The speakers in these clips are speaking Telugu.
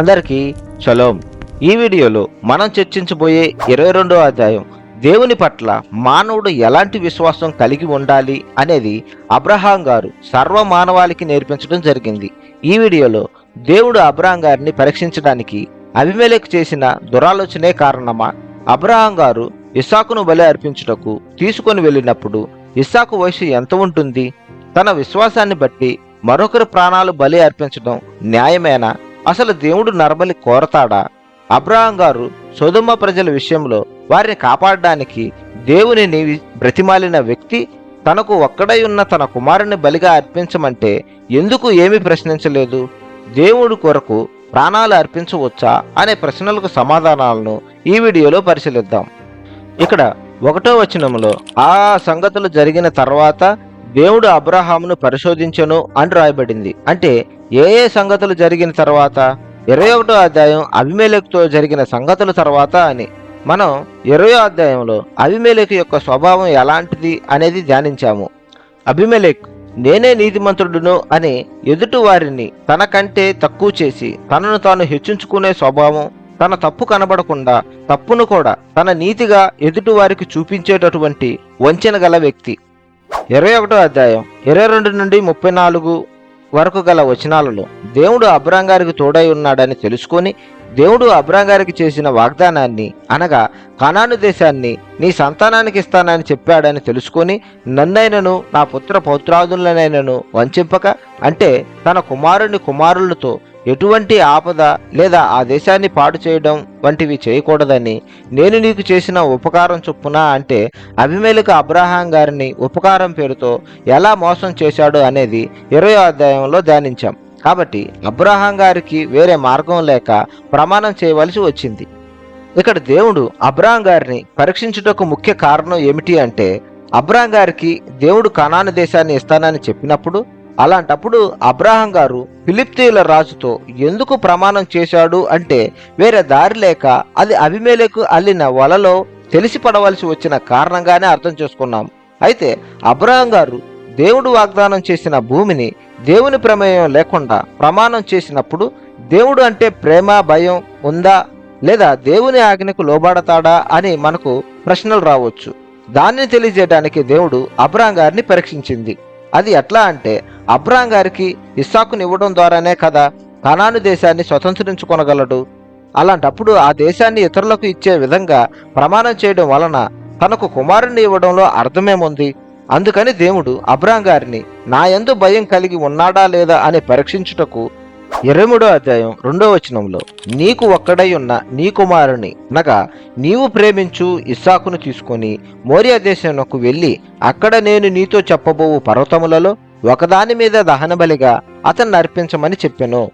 అందరికీ షలోం. ఈ వీడియోలో మనం చర్చించబోయే ఇరవై రెండో అధ్యాయం దేవుని పట్ల మానవుడు ఎలాంటి విశ్వాసం కలిగి ఉండాలి అనేది అబ్రహాం గారు సర్వ మానవాళికి నేర్పించడం జరిగింది. ఈ వీడియోలో దేవుడు అబ్రహాం గారిని పరీక్షించడానికి అభిమేలకు చేసిన దురాలోచనే కారణమా? అబ్రహాం గారు ఇస్సాకును బలి అర్పించుటకు తీసుకొని వెళ్ళినప్పుడు ఇస్సాకు వయసు ఎంత ఉంటుంది? తన విశ్వాసాన్ని బట్టి మరొకరి ప్రాణాలు బలి అర్పించడం న్యాయమేనా? అసలు దేవుడు నరబలి కోరతాడా? అబ్రహాం గారు సోదమ ప్రజల విషయంలో వారిని కాపాడడానికి దేవునిని బ్రతిమాలిన వ్యక్తి తనకు ఒక్కడై ఉన్న తన కుమారుని బలిగా అర్పించమంటే ఎందుకు ఏమీ ప్రశ్నించలేదు? దేవుడు కొరకు ప్రాణాలు అర్పించవచ్చా? అనే ప్రశ్నలకు సమాధానాలను ఈ వీడియోలో పరిశీలిద్దాం. ఇక్కడ ఒకటో వచనంలో ఆ సంగతులు జరిగిన తర్వాత దేవుడు అబ్రహామును పరిశోధించను అని రాయబడింది. అంటే ఏ ఏ సంగతులు జరిగిన తర్వాత ఇరవై ఒకటో అధ్యాయం అభిమేలకుతో జరిగిన సంగతుల తర్వాత అని. మనం ఇరవై అధ్యాయంలో అభిమేలకు యొక్క స్వభావం ఎలాంటిది అనేది ధ్యానించాము. అభిమేలక్ నేనే నీతిమంతుడును అని ఎదుటి వారిని తనకంటే తక్కువ చేసి తనను తాను హెచ్చించుకునే స్వభావం తన తప్పు కనబడకుండా తప్పును కూడా తన నీతిగా ఎదుటి వారికి చూపించేటటువంటి వంచన గల వ్యక్తి. ఇరవై ఒకటో అధ్యాయం ఇరవై రెండు నుండి ముప్పై నాలుగు వరకు గల వచనాలలో దేవుడు అబ్రాం గారికి తోడై ఉన్నాడని తెలుసుకొని దేవుడు అబ్రాం గారికి చేసిన వాగ్దానాన్ని అనగా కనాను దేశాన్ని నీ సంతానానికి ఇస్తానని చెప్పాడని తెలుసుకొని నన్నైనను నా పుత్ర పౌత్రాదులనైనను వంచింపక అంటే తన కుమారుని కుమారులతో ఎటువంటి ఆపద లేదా ఆ దేశాన్ని పాడు చేయడం వంటివి చేయకూడదని నేను నీకు చేసిన ఉపకారం చొప్పున అంటే అభిమేలకు అబ్రహాం గారిని ఉపకారం పేరుతో ఎలా మోసం చేశాడు అనేది ఇరవై అధ్యాయంలో ధ్యానించాం. కాబట్టి అబ్రహాం గారికి వేరే మార్గం లేక ప్రమాణం చేయవలసి వచ్చింది. ఇక్కడ దేవుడు అబ్రాహం గారిని పరీక్షించుటకు ముఖ్య కారణం ఏమిటి అంటే అబ్రాహం గారికి దేవుడు కనాను దేశాన్ని ఇస్తానని చెప్పినప్పుడు అలాంటప్పుడు అబ్రాహం గారు ఫిలిప్తీయుల రాజుతో ఎందుకు ప్రమాణం చేశాడు అంటే వేరే దారి లేక అది అభిమేలకు అల్లిన వలలో తెలిసి పడవలసి వచ్చిన కారణంగానే అర్థం చేసుకున్నాం. అయితే అబ్రాహం గారు దేవుడు వాగ్దానం చేసిన భూమిని దేవుని ప్రమేయం లేకుండా ప్రమాణం చేసినప్పుడు దేవుడు అంటే ప్రేమ భయం ఉందా? లేదా దేవుని ఆజ్ఞకు లోబడతాడా? అని మనకు ప్రశ్నలు రావచ్చు. దాన్ని తెలియజేయడానికి దేవుడు అబ్రాహం గారిని పరీక్షించింది. అది ఎట్లా అంటే అబ్రాం గారికి ఇస్సాకుని ఇవ్వడం ద్వారానే కదా కనాను దేశాన్ని స్వతంత్రించుకొనగలడు. అలాంటప్పుడు ఆ దేశాన్ని ఇతరులకు ఇచ్చే విధంగా ప్రమాణం చేయడం వలన తనకు కుమారుణ్ణి ఇవ్వడంలో అర్థమేముంది? అందుకని దేవుడు అబ్రాం గారిని నా యందు భయం కలిగి ఉన్నాడా లేదా? అని పరీక్షించుటకు ఇరవై మూడో అధ్యాయం రెండో వచనంలో నీకు ఒక్కడై ఉన్న నీ కుమారుని అనగా నీవు ప్రేమించు ఇస్సాకును తీసుకొని మోరియా దేశంకు వెళ్ళి అక్కడ నేను నీతో చెప్పబోవు పర్వతములలో ఒకదాని మీద దహనబలిగా అతన్ని అర్పించమని చెప్పాను.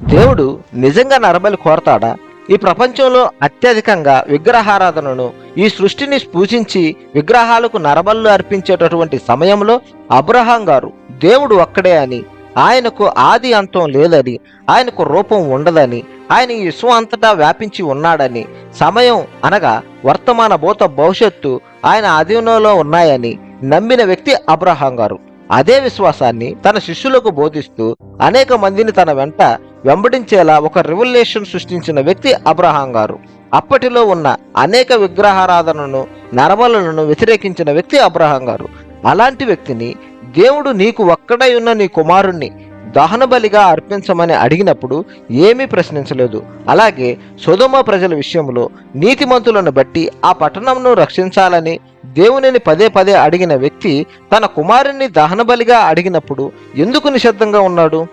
దేవుడు నిజంగా నరబలి కోరతాడా? ఈ ప్రపంచంలో అత్యధికంగా విగ్రహారాధనను ఈ సృష్టిని పూజించి విగ్రహాలకు నరబలు అర్పించేటటువంటి సమయంలో అబ్రహాం గారు దేవుడు ఒక్కడే అని ఆయనకు ఆది అంతం లేదని ఆయనకు రూపం ఉండదని ఆయన ఈ విశ్వం అంతటా వ్యాపించి ఉన్నాడని సమయం అనగా వర్తమాన భూత భవిష్యత్తు ఆయన అధీనంలో ఉన్నాయని నమ్మిన వ్యక్తి అబ్రహాం గారు. అదే విశ్వాసాన్ని తన శిష్యులకు బోధిస్తూ అనేక మందిని తన వెంట వెంబడించేలా ఒక రివల్యూషన్ సృష్టించిన వ్యక్తి అబ్రహాం గారు. అప్పటిలో ఉన్న అనేక విగ్రహారాధనను నరమలను వ్యతిరేకించిన వ్యక్తి అబ్రహాం గారు. అలాంటి వ్యక్తిని దేవుడు నీకు ఒక్కడై ఉన్న నీ కుమారుణ్ణి దహన బలిగా అర్పించమని అడిగినప్పుడు ఏమీ ప్రశ్నించలేదు. అలాగే సుధమ ప్రజల విషయంలో నీతిమంతులను బట్టి ఆ పట్టణంను రక్షించాలని దేవునిని పదే పదే అడిగిన వ్యక్తి తన కుమారుణ్ణి దహన బలిగా అడిగినప్పుడు ఎందుకు నిశ్శబ్దంగా ఉన్నాడు?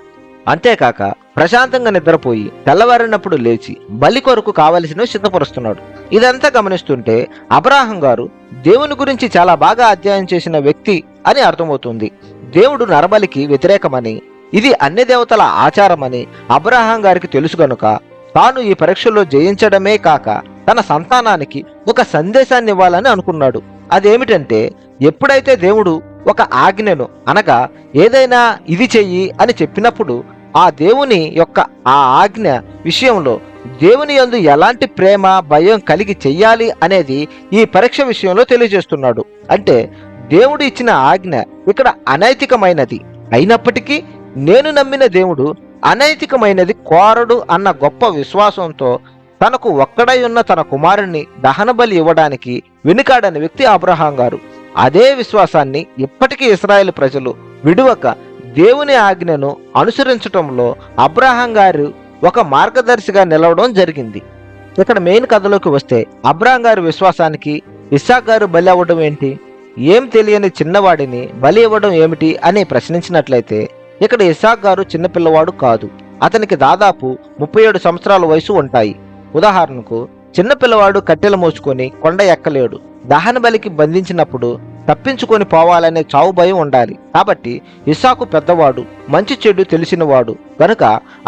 అంతేకాక ప్రశాంతంగా నిద్రపోయి తెల్లవారినప్పుడు లేచి బలి కొరకు కావలసినవి సిద్ధపరుస్తున్నాడు. ఇదంతా గమనిస్తుంటే అబ్రాహం గారు దేవుని గురించి చాలా బాగా అధ్యయనం చేసిన వ్యక్తి అని అర్థమవుతుంది. దేవుడు నరబలికి వ్యతిరేకమని ఇది అన్ని దేవతల ఆచారమని అబ్రహాం గారికి తెలుసు గనుక తాను ఈ పరీక్షలో జయించడమే కాక తన సంతానానికి ఒక సందేశాన్ని ఇవ్వాలని అనుకున్నాడు. అదేమిటంటే ఎప్పుడైతే దేవుడు ఒక ఆజ్ఞను అనగా ఏదైనా ఇది చెయ్యి అని చెప్పినప్పుడు ఆ దేవుని యొక్క ఆ ఆజ్ఞ విషయంలో దేవుని యందు ఎలాంటి ప్రేమ భయం కలిగి చెయ్యాలి అనేది ఈ పరీక్ష విషయంలో తెలియజేస్తున్నాడు. అంటే దేవుడు ఇచ్చిన ఆజ్ఞ ఇక్కడ అనైతికమైనది. అయినప్పటికీ నేను నమ్మిన దేవుడు అనైతికమైనది కోరడు అన్న గొప్ప విశ్వాసంతో తనకు ఒక్కడై ఉన్న తన కుమారుణ్ణి దహనబలి ఇవ్వడానికి వెనుకాడని వ్యక్తి అబ్రహాం గారు. అదే విశ్వాసాన్ని ఇప్పటికీ ఇస్రాయేల్ ప్రజలు విడువక దేవుని ఆజ్ఞను అనుసరించటంలో అబ్రహాం గారు ఒక మార్గదర్శిగా నిలవడం జరిగింది. ఇక్కడ మెయిన్ కథలోకి వస్తే అబ్రహాం గారి విశ్వాసానికి ఇస్సాక్ గారు బలి అవ్వడం ఏంటి? ఏం తెలియని చిన్నవాడిని బలి ఇవ్వడం ఏమిటి అని ప్రశ్నించినట్లయితే ఇక్కడ ఇసాక్ గారు చిన్నపిల్లవాడు కాదు. అతనికి దాదాపు ముప్పై ఏడు సంవత్సరాల వయసు ఉంటాయి. ఉదాహరణకు చిన్నపిల్లవాడు కట్టెలు మోసుకొని కొండ ఎక్కలేడు. దహన బలికి బంధించినప్పుడు తప్పించుకొని పోవాలనే చావు భయం ఉండాలి. కాబట్టి ఇస్సాకు పెద్దవాడు మంచి చెడు తెలిసినవాడు. కనుక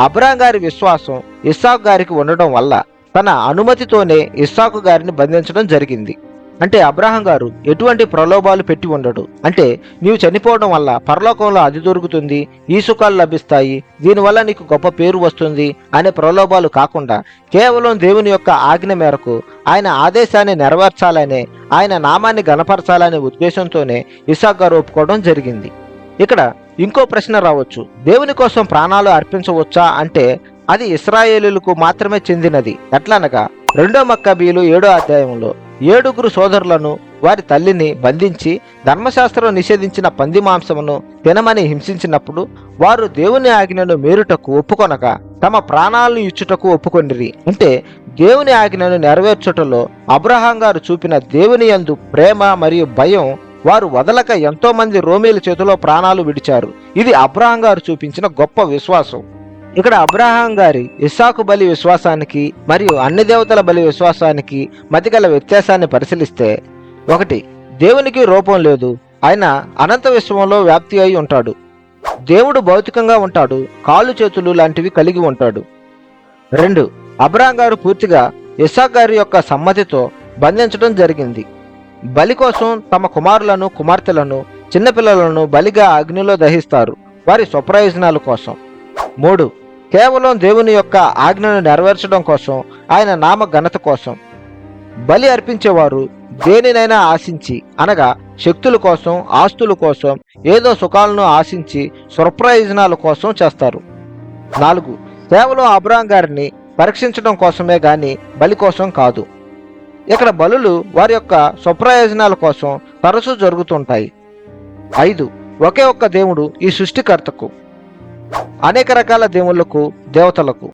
అబ్రాం గారి విశ్వాసం ఇస్సాకు గారికి ఉండడం వల్ల తన అనుమతితోనే ఇస్సాకు గారిని బంధించడం జరిగింది. అంటే అబ్రహం గారు ఎటువంటి ప్రలోభాలు పెట్టి ఉండడు. అంటే నీవు చనిపోవడం వల్ల పరలోకంలో అది దొరుకుతుంది ఈ సుఖాలు లభిస్తాయి దీనివల్ల నీకు గొప్ప పేరు వస్తుంది అనే ప్రలోభాలు కాకుండా కేవలం దేవుని యొక్క ఆజ్ఞ మేరకు ఆయన ఆదేశాన్ని నెరవేర్చాలనే ఆయన నామాన్ని గణపరచాలనే ఉద్దేశంతోనే ఇసాక్ గారు ఒప్పుకోవడం జరిగింది. ఇక్కడ ఇంకో ప్రశ్న రావచ్చు. దేవుని కోసం ప్రాణాలు అర్పించవచ్చా అంటే అది ఇస్రాయేలులకు మాత్రమే చెందినది. ఎట్లనగా రెండో మక్కబీలు ఏడో అధ్యాయంలో ఏడుగురు సోదరులను వారి తల్లిని బంధించి ధర్మశాస్త్రం నిషేధించిన పంది మాంసమును తినమని హింసించినప్పుడు వారు దేవుని ఆజ్ఞను మేరుటకు ఒప్పుకొనక తమ ప్రాణాలను ఇచ్చుటకు ఒప్పుకొనిరి అంటే దేవుని ఆజ్ఞను నెరవేర్చుటలో అబ్రహాం గారు చూపిన దేవుని యందు ప్రేమ మరియు భయం వారు వదలక ఎంతో మంది రోమీల చేతిలో ప్రాణాలు విడిచారు. ఇది అబ్రహాం గారు చూపించిన గొప్ప విశ్వాసం. ఇక్కడ అబ్రహాం గారి ఇస్సాకు బలి విశ్వాసానికి మరియు అన్ని దేవతల బలి విశ్వాసానికి మధ్య గల వ్యత్యాసాన్ని పరిశీలిస్తే ఒకటి దేవునికి రూపం లేదు. ఆయన అనంత విశ్వంలో వ్యాప్తి అయి ఉంటాడు. దేవుడు భౌతికంగా ఉంటాడు. కాళ్ళు చేతులు లాంటివి కలిగి ఉంటాడు. రెండు అబ్రాహం గారు పూర్తిగా ఇస్సాక్ గారి యొక్క సమ్మతితో బంధించడం జరిగింది. బలి కోసం తమ కుమారులను కుమార్తెలను చిన్నపిల్లలను బలిగా అగ్నిలో దహిస్తారు. వారి స్వప్రయోజనాల కోసం. మూడు కేవలం దేవుని యొక్క ఆజ్ఞను నెరవేర్చడం కోసం ఆయన నామ ఘనత కోసం. బలి అర్పించేవారు దేనినైనా ఆశించి అనగా శక్తుల కోసం ఆస్తుల కోసం ఏదో సుఖాలను ఆశించి స్వప్రయోజనాల కోసం చేస్తారు. నాలుగు కేవలం అబ్రాం గారిని పరీక్షించడం కోసమే గాని బలి కోసం కాదు. ఇక్కడ బలులు వారి యొక్క స్వప్రయోజనాల కోసం తరచూ జరుగుతుంటాయి. ఐదు ఒకే ఒక్క దేవుడు ఈ సృష్టికర్తకు. అనేక రకాల దేవుళ్ళకు దేవతలకు